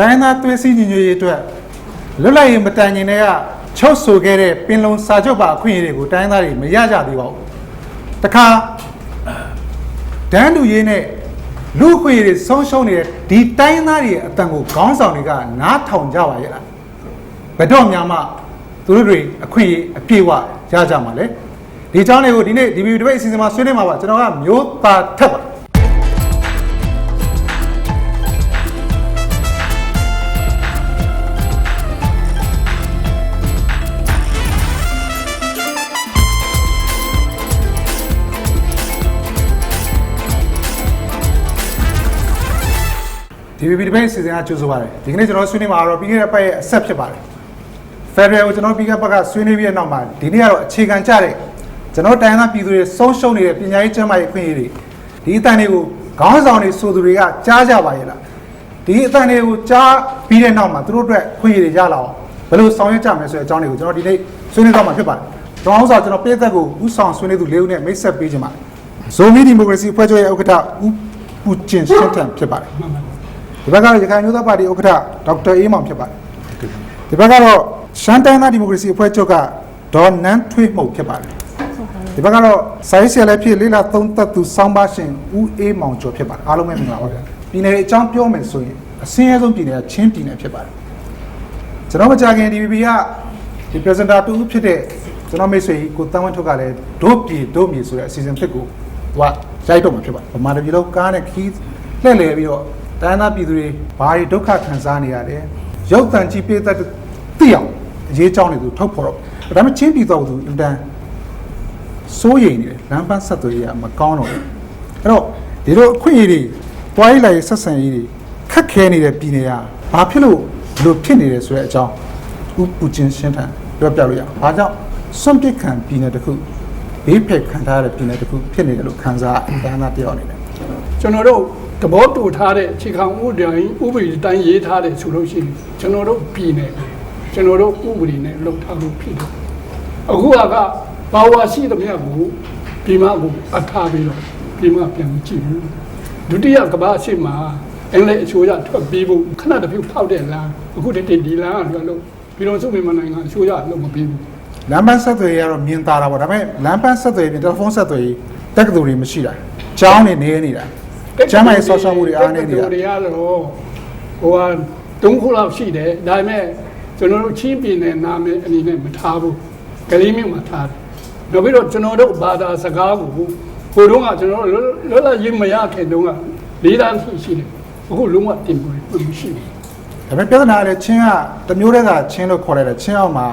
တိုင်းသားသွေးစည်းညီညွတ်ရေးအတွက်လွတ်လပ်ရေးမတိုင်ခင်တည်းကချုပ်ဆိုခဲ့တဲ့ပင်လုံစာချုပ်ပါအခွင့်အရေးတွေကိုတိုင်းသားတွေမရကြသေးပါဘူးတခါဒန်းတူရေးနဲ့လူ့အခွင့်အရေးတွေဆုံးရှုံးနေတဲ့ဒီတိုင်းသားတွေရဲ့အတန်ကိုခေါင်းဆောင်တွေကနားထောင်ကြပါရဲ့လားဘယ်တော့မှမှသူတို့တွေအခွင့်အရေးအပြည့်အဝရကြမှာလေဒီအကြောင်းတွေကိုဒီနေ့ဒီဗီဒီယိုတစ်ပိတ်အစီအစဉ်မှာဆွေးနွေးမှာပါကျွန်တော်ကမျိုးသားထက်ပါ ဒီ VB ဒီဘက်စီစဉ်ကကြိုးဆိုပါတယ်ဒီကနေ့ကျွန်တော်ဆွေးနွေးမှာတော့ပြီးခဲ့တဲ့ပတ်ရဲ့အဆက်ဖြစ်ပါတယ် Federal ကိုကျွန်တော်ပြီးခဲ့တဲ့ပတ်ကဆွေးနွေးပြီးတဲ့နောက်မှာဒီနေ့ကတော့အခြေခံကျတဲ့ကျွန်တော်တိုင်းသားပြည်သူတွေဆုံးရှုံးနေတဲ့ပညာရေးကျန်းမာရေးအခွင့်အရေးတွေဒီအတန်တွေကိုခေါင်းဆောင်တွေဆိုသူတွေကကြားကြပါရဲ့လားဒီအတန်တွေကိုကြားပြီးတဲ့နောက်မှာသူတို့အတွက်ခွင့်ရတွေရလာအောင်ဘယ်လိုဆောင်ရွက်ကြမလဲဆိုတဲ့အကြောင်းတွေကိုကျွန်တော်ဒီနေ့ဆွေးနွေးတော့မှာဖြစ်ပါတယ်ကျွန်တော်ဥစ္စာကျွန်တော်ပြည်သက်ကိုဥဆောင်ဆွေးနွေးသူလေးဦးနဲ့မိတ်ဆက်ပေးခြင်းပါတယ်ဇိုမီဒီမိုကရေစီအဖွဲ့ချုပ်ရဲ့ဥက္ကဋ္ဌဦးပူကျင်ရှင်းတန်ဖြစ်ပါတယ် ဒီဘက်ကတော့ရခိုင်မျိုးသားပါတီဥက္ကဋ္ဌဒေါက်တာအေးမောင်ဖြစ်ပါတယ်ဒီဘက်ကတော့ရှမ်းတိုင်းသားဒီမိုကရေစီအဖွဲ့ချုပ်ကဒေါ်နန်းထွေးမှုတ်ဖြစ်ပါတယ်ဒီဘက်ကတော့စာရေးဆရာလည်းဖြစ်လေးလာသုံးသက်သူစောင်းပါရှင်ဦးအေးမောင်ကျော်ဖြစ်ပါတယ်အားလုံးပဲမင်္ဂလာပါဗျာပြည်နယ်အကြောင်းပြောမယ်ဆိုရင်အစင်းအဆုံးပြည်နယ်ကချင်းပြည်နယ်ဖြစ်ပါတယ်ကျွန်တော်မကြခင် DVB ကဒီ presenter တူဦးဖြစ်တဲ့ကျွန်တော်မိတ်ဆွေကြီးကိုတန်းဝင်းထုတ်ကလည်းဒို့ပြည်ဒို့မြေဆိုတဲ့အစီအစဉ်ဖြစ်ကိုဟိုကရိုက်တော့မှာဖြစ်ပါတယ်ဗမာတပြည်လုံးကားနဲ့ခီးလှည့်လည်ပြီးတော့ တိုင်းသားပြည်သူတွေဘာတွေဒုက္ခခံစားနေရတယ်ရုပ်တန်ကြည့်ပြတဲ့သိအောင်အရေးကြောင်းတွေသူထုတ်ဖော်တော့ဒါပေမဲ့ချင်းပြည်တော်သူအင်တန်စိုးရိမ်နေတယ်လမ်းပန်းဆက်သွယ်ရေးကမကောင်းတော့ဘူးအဲ့တော့ဒီလိုအခွင့်အရေးတွေတွားရေးလိုက်ရေးဆက်ဆံရေးတွေခက်ခဲနေတဲ့ပြည်နယ်ကဘာဖြစ်လို့ဒီလိုဖြစ်နေတယ်ဆိုတဲ့အကြောင်းဦးပူကျင်ရှင်းထန်ပြောပြလို့ရအောင်။ဘာကြောင့်စွန့်ပစ်ခံပြည်နယ်တစ်ခုဘေးဖက်ခံထားရတဲ့ပြည်နယ်တစ်ခုဖြစ်နေတယ်လို့ခံစားအတိုင်းသားတယောက်အနေနဲ့ကျွန်တော်တို့ သဘောတူထားတဲ့အခြေခံဥပဒေဥပဒေတိုင်းရေးထားတဲ့ဆိုလို့ရှိရင်ကျွန်တော်တို့ပြည်နယ်ကျွန်တော်တို့ဥပဒေနဲ့လုပ်ထားလို့ဖြစ်တယ်အခုကဘာဝရှိသမျှကိုပြည်မကိုအထားပြီးတော့ပြည်မပြန်မကြည့်ဘူးဒုတိယကမ္ဘာရှိမှာအင်္ဂလိပ်အချိုးရထွက်ပြီးဖို့ခဏတစ်ဖြုတ်ထောက်တဲ့လမ်းအခုတည်းဒီလမ်းကလို့ပြည်တော်စုမြန်မာနိုင်ငံအချိုးရလုံးမပြီးဘူးလမ်းပန်းဆက်သွယ်ရေးကတော့မြင်သာတာပေါ့ဒါပေမဲ့လမ်းပန်းဆက်သွယ်ရေးပြင်တယ်လီဖုန်းဆက်သွယ်ရေးတက္ကသိုလ်တွေမရှိတာကျောင်းနေနေနေတာ ကျမ်းမာရေးဆောက်ရှောက်မှုတွေအားနေနေတာတွေကတော့ဟိုဟာတုံးခုလောက်ရှိတယ်ဒါပေမဲ့ကျွန်တော်တို့ချင်းပြည်နယ်နာမည်အနေနဲ့မထားဘူးကလေးမျိုးမှာထားတယ်နောက်ပြီးတော့ကျွန်တော်တို့ဘာသာစကားကိုဟိုတုန်းကကျွန်တော်တို့လွတ်လပ်ရေးမရခင်တုန်းကလေးတန်းရှိရှိတယ်အခုလုံးဝတင်ပွေမရှိဘူးဒါပေမဲ့ပြဿနာကလည်းချင်းကတစ်မျိုးတည်းကချင်းလို့ခေါ်လိုက်တယ်ချင်းအောင်မှာ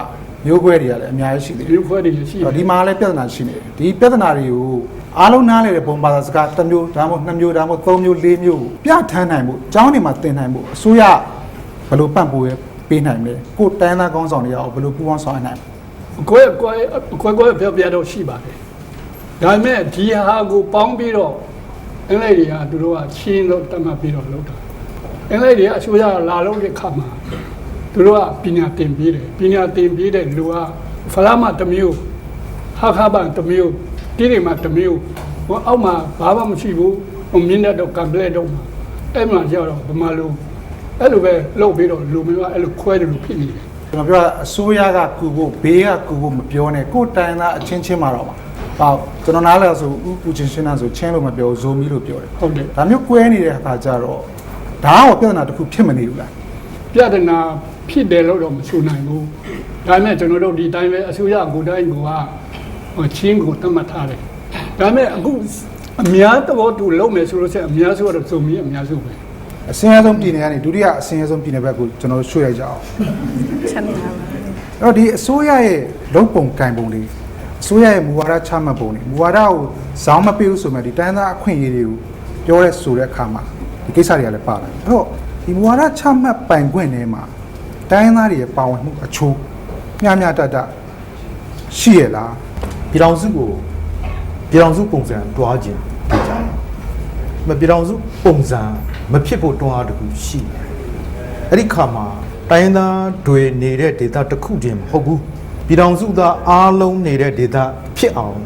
မျိုးခွဲတွေကလည်းအများကြီးရှိသေးတယ်ဒီခွဲတွေရှိအဲ့တယ်တော့ဒီမှာလည်းပြဿနာရှိနေတယ်ဒီပြဿနာတွေကိုအားလုံးနားလေတဲ့ပုံပါစကားတစ်မျိုးဒါမှမဟုတ်နှစ်မျိုးဒါမှမဟုတ်သုံးမျိုးလေးမျိုးကိုပြဋ္ဌာန်းနိုင်ဖို့ကျောင်းတွေမှာသင်နိုင်ဖို့အစိုးရဘယ်လိုပံ့ပိုးရပေးနိုင်မလဲကိုယ်တိုင်းသားကောင်းဆောင်တွေရောဘယ်လိုပူးပေါင်းဆောင်ရွက်နိုင်မလဲအကွဲအကွဲအကွဲကွဲပြပြတော့ရှိပါတယ်ဒါပေမဲ့ဒီဟာကိုပေါင်းပြီးတော့အင်္ဂလိပ်တွေကသူတို့ကချင်းလို့တတ်မှတ်ပြီးတော့လုပ်တာအင်္ဂလိပ်တွေကအစိုးရလာလို့တဲ့ခါမှာ သူတို့ကပညာသင်ပေးတယ်ပညာသင်ပေးတဲ့လူကဖလာမတစ်မျိုးဟာခါပန်တစ်မျိုးတိရိမတစ်မျိုးဟိုအောက်မှာဘာမှမရှိဘူးဟိုမြင်းတဲ့တော့ကံပလက်တော့မှာအဲ့မှာကျတော့ဗမာလူအဲ့လိုပဲလုပ်ပြီးတော့လူမျိုးကအဲ့လိုခွဲတယ်လို့ဖြစ်နေတယ်ကျွန်တော်ပြောတာအစိုးရကကူဖို့ဘေးကကူဖို့မပြောနဲ့ကိုယ်တိုင်သားအချင်းချင်းမှာတော့ပါဟောကျွန်တော်နားလဲဆိုဥပူချင်းရှင်းတာဆိုချင်းလို့မပြောဘူးဇိုမီလို့ပြောတယ်ဟုတ်တယ်ဒါမျိုးကွဲနေတဲ့အခါကျတော့ဒါကပြဿနာတစ်ခုဖြစ်မနေဘူးလားပြဿနာ ဖြစ်တယ်လို့တော့မဆိုနိုင်ဘူးဒါပေမဲ့ကျွန်တော်တို့ဒီတိုင်းပဲအစိုးရကိုယ်တိုင်းကဟိုချင်းကိုတတ်မှတ်ထားတယ်ဒါပေမဲ့အခုအများတော်တူလုံးမယ်ဆိုလို့ဆက်အများစုကတော့စုံပြီးအများစုပဲအစင်းအဆုံးပြည်နယ်ကနေဒုတိယအစင်းအဆုံးပြည်နယ်ဘက်ကိုကျွန်တော်တို့ရွှေ့လိုက်ကြအောင်ချမ်းသာပါအဲ့တော့ဒီအစိုးရရဲ့လုံပုံကင်ပုံတွေအစိုးရရဲ့မူဝါဒချမှတ်ပုံတွေမူဝါဒကိုဇောင်းမပေးဘူးဆိုမှဒီတိုင်းသားအခွင့်အရေးတွေကိုပြောရဲဆိုတဲ့အခါမှာဒီကိစ္စတွေကလည်းပါလာတယ်အဲ့တော့ဒီမူဝါဒချမှတ်ပိုင်ခွင့်ထဲမှာ တိုင်းသားတွေရဲ့ပါဝင်မှုအချိုးမျှမျှတတရှိရလားပြည်တော်စုကိုပြည်တော်စုပုံစံတွားခြင်းဖြစ်ကြတယ်။မပြည်တော်စုပုံစံမဖြစ်ဖို့တွားတခုရှိတယ်။အဲ့ဒီခါမှာတိုင်းသားတွေနေတဲ့ဒေသတစ်ခုတည်းမဟုတ်ဘူး။ပြည်တော်စုသားအားလုံးနေတဲ့ဒေသဖြစ်အောင်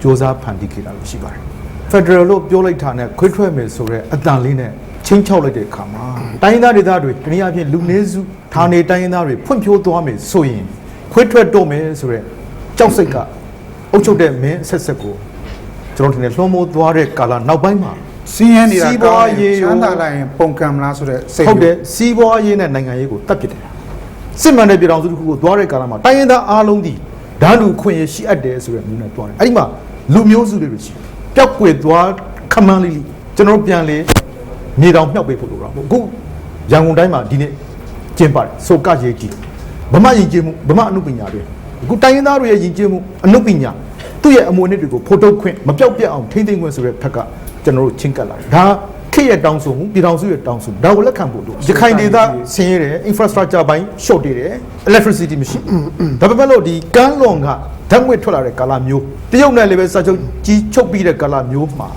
စ조사ဖန်တီးခဲ့တာလို့ရှိပါတယ်။ Federal လို့ပြောလိုက်တာနဲ့ခွေးထွက်မယ်ဆိုတော့အတန်လေးနဲ့ချင်းချောက်လိုက်တဲ့အခါမှာ တိုင်းရင်းသားဒေသတွေတနည်းအားဖြင့်လူနည်းစုဌာနေတိုင်းရင်းသားတွေဖွံ့ဖြိုးသွားမယ်ဆိုရင်ခွေးထွက်တော့မယ်ဆိုတော့ကြောက်စိတ်ကအုပ်ချုပ်တဲ့မင်းအဆက်ဆက်ကိုကျွန်တော်ထင်တယ်လွှမ်းမိုးသွားတဲ့ကာလနောက်ပိုင်းမှာစီးရဲနေတာစီးပွားရေးချမ်းသာလိုက်ရင်ပုံကံမလားဆိုတဲ့စိတ်ဟုတ်တယ်စီးပွားရေးနဲ့နိုင်ငံရေးကိုတတ်ပစ်တယ်စစ်မှန်တဲ့ပြည်တော်စုတစ်ခုကိုသွားတဲ့ကာလမှာတိုင်းရင်းသားအားလုံးဒီဓာတ်လူခွင့်ရရှိအပ်တယ်ဆိုတဲ့မျိုးနဲ့တွားတယ်အဲ့ဒီမှာလူမျိုးစုတွေပဲရှိတယ်ပျောက်ကွယ်သွားခမန်းလေးလေးကျွန်တော်တို့ပြန်လေမြေတောင်မြောက်ပေးဖို့လိုတာပေါ့အခု ရန်ကုန်တိုင်းမှာဒီနေ့ကျင်းပါတယ်ဆိုကရေးကြီးဗမာယဉ်ကျေးမှုဗမာအနုပညာတွေအခုတိုင်းရင်းသားတွေရဲ့ယဉ်ကျေးမှုအနုပညာသူ့ရဲ့အမွေအနှစ်တွေကိုဖိုထုတ်ခွင့်မပြောက်ပြက်အောင်ထိမ့်သိမ်းခွင့်ဆိုတဲ့ဖက်ကကျွန်တော်တို့ချင်းကပ်လာတယ်ဒါခေတ်ရဲ့တောင်းဆိုမှုပြည်တော်စုရဲ့တောင်းဆိုမှုဒါကိုလက်ခံဖို့လိုရခိုင်ဒေသဆင်းရဲတယ် infrastructure ဘိုင်း short နေတယ် electricity မရှိဘူးဒါပေမဲ့လို့ဒီကမ်းလွန်ကဓာတ်ငွေထွက်လာတဲ့ကာလမျိုးတရုတ်နဲ့လည်းပဲစာချုပ်ကြီးချုပ်ပြီးတဲ့ကာလမျိုးမှာ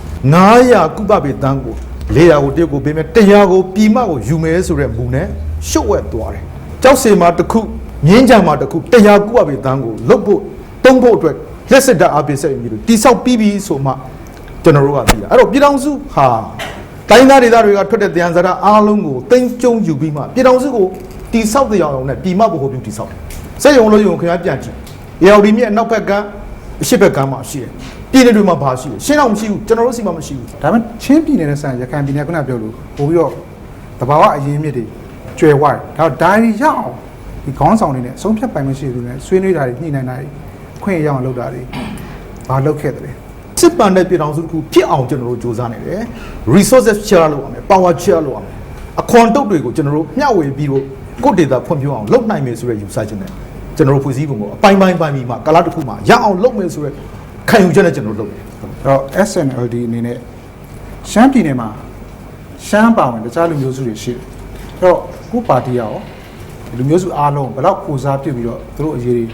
900ကုပပေတန်းကို 400ကိုတရုတ်ကိုပေးမယ်100ကိုပြည်မကိုယူမယ်ဆိုတဲ့မူနဲ့ရှုပ်ဝက်သွားတယ်ကြောက်စင်မှာတစ်ခုငင်းကြံမှာတစ်ခု100ကုပပေတန်းကိုလုတ်ဖို့တုံးဖို့အတွက်လက်စစ်တပ်အပိဆက်ပြီးလို့တိဆောက်ပြီးပြီဆိုမှကျွန်တော်တို့ကပြီးတာအဲ့တော့ပြည်တော်စုဟာတိုင်းသားဒေသတွေကထွက်တဲ့တရားစရာအားလုံးကိုတင်ကျုံယူပြီးမှပြည်တော်စုကိုတိဆောက်တဲ့အောင်နဲ့ပြည်မဘို့ပြုတိဆောက်တယ်စက်ရုံလို့ရုံခင်ဗျားပြန်ကြည့်ရေအော်ဒီမြက်နောက်ဘက်ကအရှိဘက်ကမ်းမှာရှိတယ် ပြည်နယ်တွေမှာဘာရှိလဲရှင်းတော့မရှိဘူးကျွန်တော်တို့စီမှာမရှိဘူးဒါပေမဲ့ချင်းပြည်နယ်နဲ့ဆိုင်ရခိုင်ပြည်နယ်ခုနပြောလို့ပို့ပြီးတော့တဘာဝအရင်မြစ်တွေကျွယ်ဝတယ်ဒါတော့ဒါရီရအောင်ဒီခေါင်းဆောင်တွေနဲ့အဆုံးဖြတ်ပိုင်မရှိသူနဲ့ဆွေးနွေးတာတွေညှိနှိုင်းတာတွေအခွင့်အရေးအောင်လုပ်တာတွေဘာလုပ်ခဲ့တယ်လဲစစ်ပန်တဲ့ပြည်တော်စုတစ်ခုဖြစ်အောင်ကျွန်တော်တို့စူးစမ်းနေတယ် resources share လုပ်ရမယ် power share လုပ်ရမယ်အခွန်တုတ်တွေကိုကျွန်တော်တို့မျှဝေပြီးတော့ကိုယ့်ဒေတာဖွံ့ဖြိုးအောင်လုပ်နိုင်မယ်ဆိုတဲ့ယူဆချက်နဲ့ကျွန်တော်တို့ဖွဲ့စည်းပုံကိုအပိုင်းပိုင်းပိုင်းပြီးမှကာလတစ်ခုမှာရအောင်လုပ်မယ်ဆိုတဲ့ ခံယူချက်နဲ့ကျွန်တော်တို့လုပ်တယ်အဲ့တော့ SNLD အနေနဲ့ရှမ်းပြည်နယ်မှာရှမ်းပါဝင်တခြားလူမျိုးစုတွေရှိတယ်အဲ့တော့ကိုပါတီရောဒီလူမျိုးစုအားလုံးဘယ်တော့ကိုစားပြုတ်ပြီးတော့သူတို့အရေးတွေ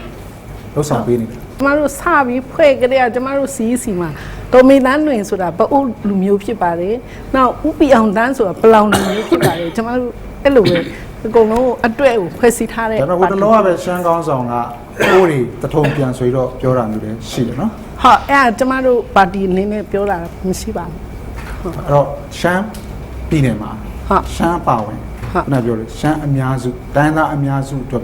လှုပ်ဆောင်ပေးနေတယ်ကျမတို့စပြီးဖွဲ့ကြတဲ့ကျမတို့စီးစီမှာဒေါ်မေတန်းတွင်ဆိုတာပအုပ်လူမျိုးဖြစ်ပါတယ်။နောက်ဥပီအောင်တန်းဆိုတာပလောင်လူမျိုးဖြစ်ပါတယ်။ကျမတို့အဲ့လိုပဲ အကုန်လုံးအတွေ့ကိုဖွဲ့စည်းထားတဲ့ဒါပေမဲ့ဟိုတလောကပဲရှမ်းကောင်းဆောင်ကကိုယ်တွေတထုံပြန်ဆိုပြီးတော့ပြောတာမျိုးလည်းရှိတယ်နော်ဟုတ်အဲ့ဒါကျမတို့ပါတီအနေနဲ့ပြောတာမရှိပါဘူးအဲ့တော့ရှမ်းပြည်နယ်မှာဟုတ်ရှမ်းအပါဝင်ဟုတ်ခုနပြောလို့ရှမ်းအများစုတိုင်းသားအများစုအတွက်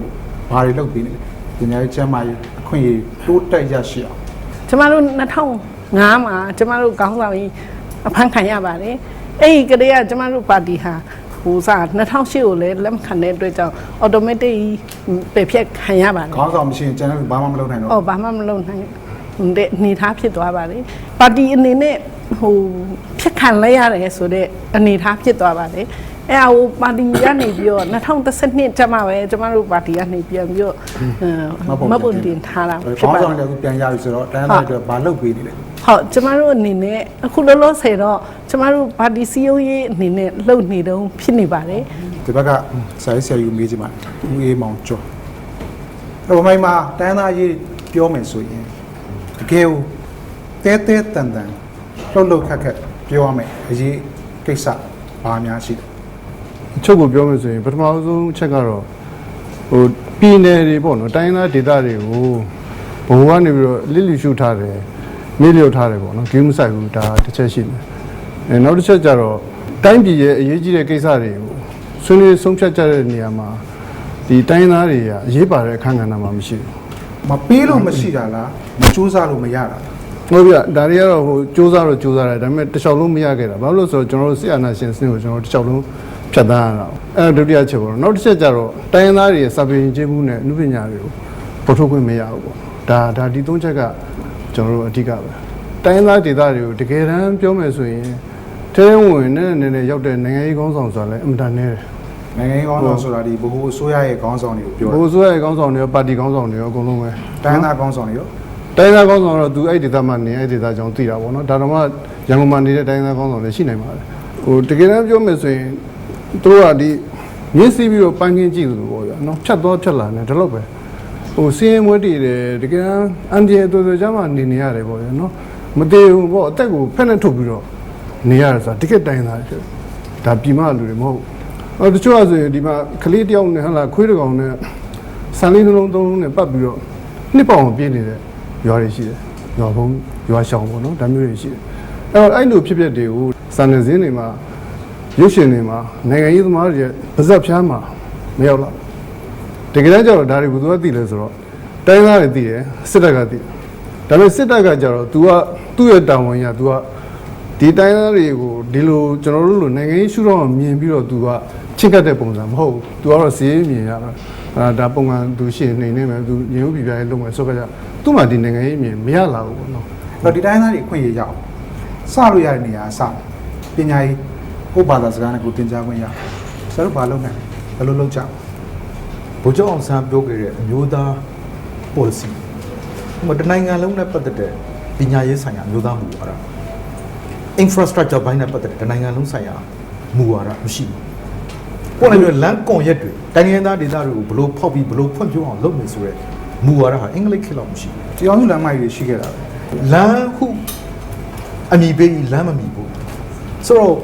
ဘာတွေလုပ်ပေးနေလဲပညာရေးကျန်းမာရေးအခွင့်အရေးတိုးတက်ရရှိအောင်ကျမတို့2005မှာကျမတို့ကောင်းဆောင်ကြီးအဖမ်းခံရပါတယ်အဲ့ဒီကလေးကကျမတို့ပါတီဟာ ဟိုစား2008ကိုလည်းလက်မခံတဲ့အတွက်ကြောင့် automatic ပယ်ဖြတ်ခံရပါတယ်ခေါင်းဆောင်မရှိရင်ကျန်တဲ့လူဘာမှမလုပ်နိုင်တော့။အော်ဘာမှမလုပ်နိုင်ဘူးတဲ့အနေထားဖြစ်သွားပါလေ။ပါတီအနေနဲ့ဟိုဖြတ်ခံလိုက်ရတယ်ဆိုတော့အနေထားဖြစ်သွားပါလေ။အဲဟိုပါတီကနေပြီးတော့2012ကျမှပဲကျမတို့ပါတီကနေပြန်ပြီးတော့မပုံတင်ထားတာဖြစ်ခေါင်းပါဆောင်တယ်တွေအခုပြန်ရပြီဆိုတော့တိုင်းသားတွေအတွက်ဘာလုပ်ပေးနေလဲ။ ဟုတ်ကျမတို့အနေနဲ့အခုလောလောဆယ်တော့ကျမတို့ပါတီစည်းရုံးရေးအနေနဲ့လှုပ်နေတုံးဖြစ်နေပါတယ်ဒီဘက်ကဆရာကြီးဆရာကြီးမေးချင်ပါတယ်ဦးအေးမောင်ကျော်အဲ့တော့မိုင်းမှာတိုင်းသားရေးပြောမယ်ဆိုရင်တကယ်ကိုတဲတဲတန်တန်လှုပ်လှုပ်ခက်ခက်ပြောရမယ်အရေးကိစ္စဘာများရှိတယ်အချုပ်ကိုပြောမယ်ဆိုရင်ပထမဆုံးအချက်ကတော့ဟိုပြည်နယ်တွေပေါ့နော်တိုင်းရင်းသားဒေသတွေကိုဘုံကနေပြီးတော့လစ်လျူရှုထားတယ် မြေလျော့ထားတယ်ပေါ့နော်ဂိမ်းမဆိုင်ဘူးဒါတစ်ချက်ရှိတယ်အဲနောက်တစ်ချက်ကျတော့တိုင်းပြည်ရဲ့အရေးကြီးတဲ့ကိစ္စတွေကိုဆွေးနွေးဆုံးဖြတ်ကြတဲ့နေရာမှာဒီတိုင်းရင်းသားတွေကအရေးပါတဲ့အခန်းကဏ္ဍမှာမရှိဘူးမပေးလို့မရှိတာလားမစူးစမ်းလို့မရတာလားဟုတ်ပြီဒါတွေကတော့ဟိုစူးစမ်းတော့စူးစမ်းတယ်ဒါပေမဲ့တစ်လျှောက်လုံးမရခဲ့တာဘာလို့လဲဆိုတော့ကျွန်တော်တို့ဆီအာနာရှင်စနစ်ကိုကျွန်တော်တို့တစ်လျှောက်လုံးဖြတ်သန်းရတာအဲ့ဒါဒုတိယချက်ပေါ့နောက်တစ်ချက်ကျတော့တိုင်းရင်းသားတွေရဲ့စာပေယဉ်ကျေးမှုနဲ့အမှုပညာတွေကိုပေါ်ထုတ်ခွင့်မရဘူးပေါ့ဒါဒါဒီသုံးချက်က ကျွန်တော်တို့အဓိကပဲတိုင်းရင်းသားဒေသတွေကိုတကယ်တမ်းပြောမယ်ဆိုရင်တဲဝင်နဲ့နည်းနည်းရောက်တဲ့နိုင်ငံရေးကောင်းဆောင်ဆိုတာလည်းအင်တာနက်နိုင်ငံရေးကောင်းဆောင်ဆိုတာဒီဘ ഹു အစိုးရရဲ့ကောင်းဆောင်တွေကိုပြောဘိုးတယ်ဆိုးရဲ့ကောင်းဆောင်တွေရောပါတီကောင်းဆောင်တွေရောအကုန်လုံးပဲတိုင်းသားကောင်းဆောင်တွေရောတိုင်းသားကောင်းဆောင်တော့သူအဲ့ဒီဒေသမှာနေအဲ့ဒီဒေသကြောင့်သိတာပေါ့နော်ဒါတော့မှရန်ကုန်မှာနေတဲ့တိုင်းသားကောင်းဆောင်တွေရှိနိုင်ပါတယ်ဟိုတကယ်တမ်းပြောမယ်ဆိုရင်သူတို့ကဒီမြင့်စီးပြီးတော့ပန်းကင်းကြည့်လို့ပေါ့ဗျာနော်ဖြတ်တော့ဖြတ်လာနေတယ်လို့ပဲ ဟိုစီးရင်မွေးတည်တယ်တကယ်တမ်းအန်ဒီရဲ့တော်တော်ကြာမှနေနေရတယ်ပေါ့ဗျာနော်မတည်ဘူးပေါ့အသက်ကိုဖက်နဲ့ထုတ်ပြီးတော့နေရတယ်ဆိုတာတကယ်တိုင်းသားဖြစ်ဒါပြည်မလူတွေမဟုတ်ဘူးအော်တချို့ကဆိုရင်ဒီမှာကလေးတယောက်နဲ့ဟလာခွေးတစ်ကောင်နဲ့ဆန်လေးနှလုံးသုံးလုံးနဲ့ပတ်ပြီးတော့နှစ်ပေါင်ပြင်းနေတဲ့ရွာတွေရှိတယ်ရွာဘုံရွာရှောင်ပေါ့နော်ဒါမျိုးတွေရှိတယ်အဲ့တော့အဲ့လိုဖြစ်ပျက်တွေကိုစာနယ်ဇင်းတွေမှာရုပ်ရှင်တွေမှာနိုင်ငံရေးသမားတွေရဲ့ပါဇက်ဖြားမှာမရောက်လာဘူး တကယ်တမ်းကျတော့ဒါတွေကိုသူကသိလဲဆိုတော့တိုင်းသားတွေသိတယ်စစ်တပ်ကသိတယ်ဒါပေမဲ့စစ်တပ်ကကျတော့ तू ကသူ့ရဲ့တာဝန်ရ तू ကဒီတိုင်းသားတွေကိုဒီလိုကျွန်တော်တို့လိုနိုင်ငံရေးရှုထောင့်ကမြင်ပြီးတော့ तू ကချစ်ကပ်တဲ့ပုံစံမဟုတ်ဘူး तू ကတော့စီးရင်မြင်ရတာအာဒါပုံမှန် तू ရှင်းနေနေမယ် तू ညှို့ပြပြရေးလုပ်မယ်ဆိုတော့သူ့မှာဒီနိုင်ငံရေးမြင်မရလာဘူးပေါ့နော် အဲ့တော့ဒီတိုင်းသားတွေအခွင့်အရေးရအောင်စလို့ရတဲ့နေရာအစပညာရေးကိုယ့်ဘာသာစကားနဲ့ကိုယ်သင်ကြားခွင့်ရအောင်ဆရာတို့ဘာလုပ်နိုင်လဲဘယ်လိုလုပ်ကြ လဲဘုကျောင်းအောင်ဆန်းပြောခဲ့တဲ့အမျိုးသား policy ဟိုမှာတနိုင်ငံလုံးနဲ့ပတ်သက်တဲ့ပညာရေးဆိုင်ရာအမျိုးသားမူဝါဒ infrastructure ဘိုင်းနဲ့ပတ်သက်တဲ့တနိုင်ငံလုံးဆိုင်ရာမူဝါဒမရှိဘူး။ပေါ်နေပြီးလမ်းကွန်ရက်တွေတိုင်းရင်းသားဒေသတွေကိုဘလို့ဖောက်ပြီးဘလို့ဖွံ့ဖြိုးအောင်လုပ်မယ်ဆိုရဲမူဝါဒဟာအင်္ဂလိပ်ခေတ်လောက်မရှိဘူးတရားစုလမ်းမကြီးတွေရှိခဲ့တာပဲ။လမ်းဟုအမိပေးပြီးလမ်းမမီဘူး။ဆိုတော့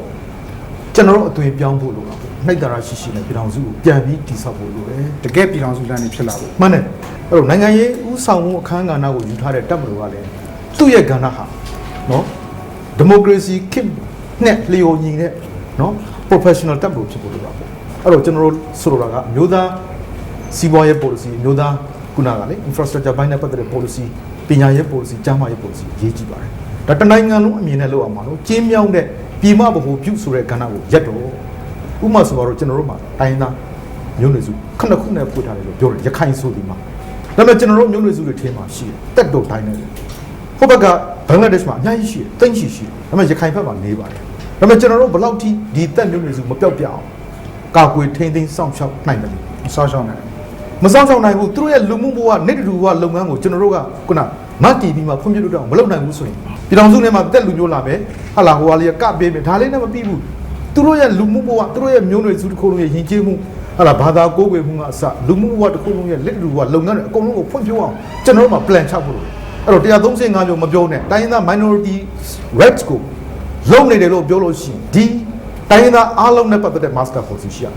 ကျွန်တော်တို့အသွင်ပြောင်းဖို့လိုတာပေါ့။ နှိုက်တာရရှိရှိနဲ့ပြည်တော်စုကိုပြန်ပြီးတည်ဆောက်ဖို့လိုတယ်။တကယ်ပြည်တော်စုလမ်းတွေဖြစ်လာဖို့မှန်တယ်အဲ့တော့နိုင်ငံရေးဥဆောင်မှုအခမ်းကဏ္ဍကိုယူထားတဲ့တပ်မတော်ကလည်းသူ့ရဲ့ကဏ္ဍဟာနော်ဒီမိုကရေစီခေတ်နဲ့လျော်ညီတဲ့နော် professional တပ်မတော်ဖြစ်ဖို့လိုတာပေါ့အဲ့တော့ကျွန်တော်တို့ဆိုလိုတာကအမျိုးသားစီးပွားရေး policy အမျိုးသားခုနကလေ infrastructure ဘိုင်းနဲ့ပတ်သက်တဲ့ policy ပညာရေး policy ကျန်းမာရေး policy အရေးကြီးပါတယ်ဒါတနိုင်ငံလုံးအမြင်နဲ့လုပ်အောင်ပါလို့ကျင်းမြောင်းတဲ့ပြည်မဗဟိုပြုဆိုတဲ့ကဏ္ဍကိုရက်တော့ ဥပမာဆိုတော့ကျွန်တော်တို့မှာတိုင်းရင်းသားမျိုးနွယ်စုခုနှစ်ခုနဲ့ဖွင့်ထားတယ်လို့ပြောတယ်ရခိုင်ဆိုဒီမှာဒါပေမဲ့ကျွန်တော်တို့မျိုးနွယ်စုတွေထဲမှာရှိတယ်တက်တော့တိုင်းနေတယ်ဟိုဘက်ကဘင်္ဂလားဒေ့ရှ်မှာအများကြီးရှိတယ်တိတ်ရှိရှိတယ်ဒါပေမဲ့ရခိုင်ဘက်မှာနေပါတယ်ဒါပေမဲ့ကျွန်တော်တို့ဘယ်လောက်ထိဒီတက်မျိုးနွယ်စုမပြောက်ပြအောင်ကာကွယ်ထိန်းသိမ်းစောင့်ရှောက်နိုင်တယ်စောင့်ရှောက်နိုင်တယ်မစောင့်ရှောက်နိုင်ဘူးသူတို့ရဲ့လူမှုဘဝနေတူဘဝလုပ်ငန်းကိုကျွန်တော်တို့ကခုနမတ်တီပြီးမှဖွံ့ဖြိုးလို့တော့မလုပ်နိုင်ဘူးဆိုရင်ပြည်တော်စုထဲမှာတက်လူမျိုးလာမယ်ဟာလာဟိုဟာလေးကကပေးမယ်ဒါလေးနဲ့မပြီးဘူး သူတို့ရဲ့လူမှုဘဝသူတို့ရဲ့မျိုးနွယ်စုတစ်ခုလုံးရဲ့ယဉ်ကျေးမှုဟာလာဘာသာကိုးကွယ်မှုကအစလူမှုဘဝတစ်ခုလုံးရဲ့လက်တူဘဝလုပ်ငန်းတွေအကုန်လုံးကိုဖွံ့ဖြိုးအောင်ကျွန်တော်တို့မှာ plan ချဖို့လိုတယ်အဲ့တော့135မျိုးမပြောနဲ့တိုင်းရင်းသား minority rights ကိုလုံနေတယ်လို့ပြောလို့ရှိရင်ဒီတိုင်းရင်းသားအားလုံးနဲ့ပတ်သက်တဲ့ master policy ရှိရမယ်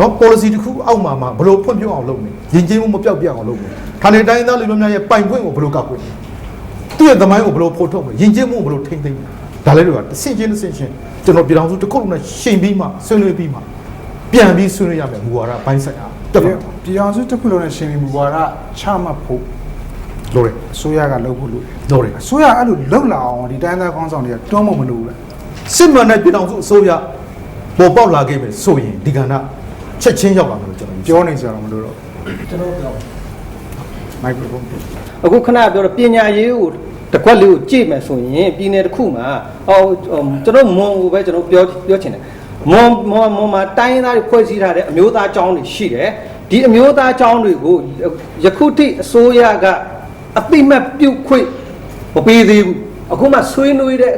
နော် policy တစ်ခုအောက်မှာမှာဘယ်လိုဖွံ့ဖြိုးအောင်လုပ်မလဲယဉ်ကျေးမှုမပြောက်ပြတ်အောင်လုပ်မလဲဌာနေတိုင်းသားလူမျိုးများရဲ့ပိုင်ခွင့်ကိုဘယ်လိုကောက်ွယ်သူ့ရဲ့သမိုင်းကိုဘယ်လိုဖော်ထုတ်မလဲယဉ်ကျေးမှုကိုဘယ်လိုထိမ့်သိမ်းမလဲ ဒါလည်းတော့တစ်ဆင့်ချင်းတစ်ဆင့်ချင်းကျွန်တော်ပြည်တော်စုတစ်ခုလုံးနဲ့ရှင်ပြီးမှဆွေးနွေးပြီးမှပြန်ပြီးဆွေးနွေးရမယ်မူဝါဒဘိုင်းဆိုင်ရာတက်ပါပြည်တော်စုတစ်ခုလုံးနဲ့ရှင်ပြီးမူဝါဒချမှတ်ဖို့လို့ရအစိုးရကလုပ်ဖို့လိုတယ်လို့ရအစိုးရအဲ့လိုလုပ်လာအောင်ဒီတိုင်းသားကောင်းဆောင်တွေကတွန်းမမလို့ဘူးလားစစ်မှန်တဲ့ပြည်တော်စုအစိုးရပေါ်ပေါက်လာခဲ့မယ်ဆိုရင်ဒီကဏ္ဍချက်ချင်းရောက်လာမယ်လို့ကျွန်တော်ပြောပြောနေကြတော့မလို့တော့ကျွန်တော်ပြောမိုက်ခရိုဖုန်းအခုခဏပြောတော့ပညာရေးကို တစ်ခွက်လေးကိုကြည့်မယ်ဆိုရင်ပြည်နယ်တစ်ခုမှာဟောကျွန်တော်မွန်ကိုပဲကျွန်တော်ပြောပြောချင်တယ်မွန်မွန်မွန်မှာတိုင်းရင်းသားတွေဖွဲ့စည်းထားတဲ့အမျိုးသားကျောင်းတွေရှိတယ်ဒီအမျိုးသားကျောင်းတွေကိုယခုထိအစိုးရကအတိမတ်ပြုတ်ခွင့်မပေးသေးဘူးအခုမှဆွေးနွေးတဲ့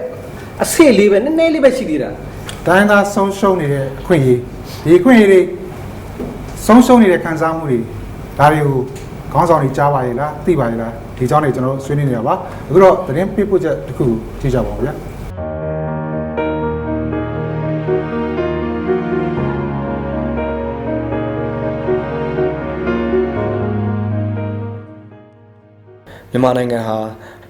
အဆင့်လေးပဲနည်းနည်းလေးပဲရှိသေးတာတိုင်းသားဆုံးရှုံးနေတဲ့အခွင့်အရေးဒီအခွင့်အရေးတွေဆုံးရှုံးနေတဲ့ခံစားမှုတွေဒါတွေကိုခေါင်းဆောင်တွေကြားပါရဲ့လားသိပါရဲ့လား ဒီအကြောင်းတွေကျွန်တော်တို့ဆွေးနွေးနေတာပါအခုတော့သတင်းပေးပို့ချက်တစ်ခုကြည့်ကြပါဦးဗျာမြန်မာနိုင်ငံဟာ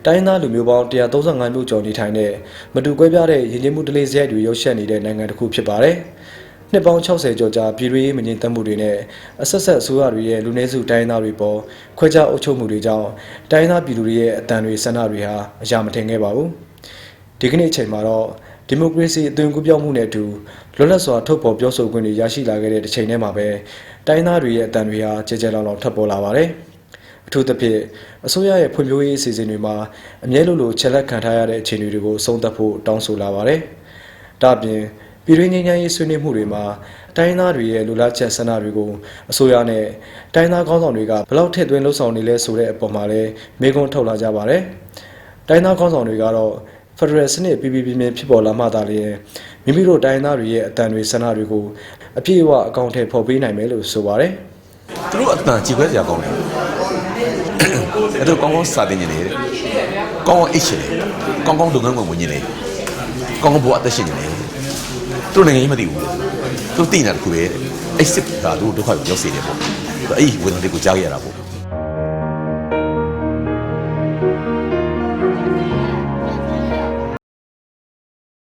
တိုင်းသားလူမျိုးပေါင်း135မျိုးကျော်နေထိုင်တဲ့မတူကွဲပြားတဲ့ရင်းနှီးမှုတလေးစရိုက်တွေရုပ်ရှက်နေတဲ့နိုင်ငံတစ်ခုဖြစ်ပါတယ်။ နှစ်ပေါင်း60ကျော်ကြာပြည်တွင်းမငြိမ်သက်မှုတွေနဲ့အဆက်ဆက်အစိုးရတွေရဲ့လူနည်းစုတိုင်းသားတွေပေါ်ခွဲခြားအုပ်ချုပ်မှုတွေကြောင့်တိုင်းသားပြည်သူတွေရဲ့အတန်တွေဆန္ဒတွေဟာအရာမထင်ခဲ့ပါဘူး။ဒီကနေ့အချိန်မှာတော့ဒီမိုကရေစီအသွင်ကူးပြောင်းမှုနဲ့အတူလွတ်လပ်စွာထုတ်ဖော်ပြောဆိုခွင့်တွေရရှိလာခဲ့တဲ့တစ်ချိန်တည်းမှာပဲတိုင်းသားတွေရဲ့အတန်တွေဟာကြဲကြဲလောင်လောင်ထပ်ပေါ်လာပါတယ်။အထူးသဖြင့်အစိုးရရဲ့ဖွံ့ဖြိုးရေးအစီအစဉ်တွေမှာအမြဲလိုလိုချက်လက်ခံထားရတဲ့အခြေအနေတွေကိုအဆုံးသတ်ဖို့တောင်းဆိုလာပါတယ်။ဒါ့အပြင် ပြည်တွင်းငြိမ်းချမ်းရေးဆွေးနွေးမှုတွေမှာတိုင်းသားတွေရဲ့လူလားချက်ဆန္ဒတွေကိုအစိုးရနဲ့တိုင်းသားခေါင်းဆောင်တွေကဘယ်လောက်ထည့်သွင်းလှုပ်ဆောင်နေလဲဆိုတဲ့အပေါ်မှာလည်းမေးခွန်းထုတ်လာကြပါတယ်။တိုင်းသားခေါင်းဆောင်တွေကတော့ဖက်ဒရယ်စနစ်ပြည်ပြည်ပြင်းပြင်းဖြစ်ပေါ်လာမှသာလျှင်မိမိတို့တိုင်းသားတွေရဲ့အတန်တွေဆန္ဒတွေကိုအပြည့်အဝအကောင့်ထဲပေါ်ပေးနိုင်မယ်လို့ဆိုပါတယ်။သူတို့အတန်ကြည်ခွဲစရာကောင်းတယ်အဲ့တော့ကောင်းကောင်းစာသင်နေတယ်ကောင်းကောင်းအိတ်ချင်တယ်ကောင်းကောင်းလုပ်ငန်းဝင်ဝင်နေတယ်ကောင်းကောင်းဘဝအသက်ရှင်နေတယ် သူတို့နိုင်ငံကြီးမသိဘူးသူတို့သိနေတာတစ်ခုပဲအဲ့စစ်ကသူတို့ဒုက္ခကိုရောက်စေတယ်ပေါ့အဲ့ဒီဝေဒနာတွေကိုကြားခဲ့ရတာပေါ့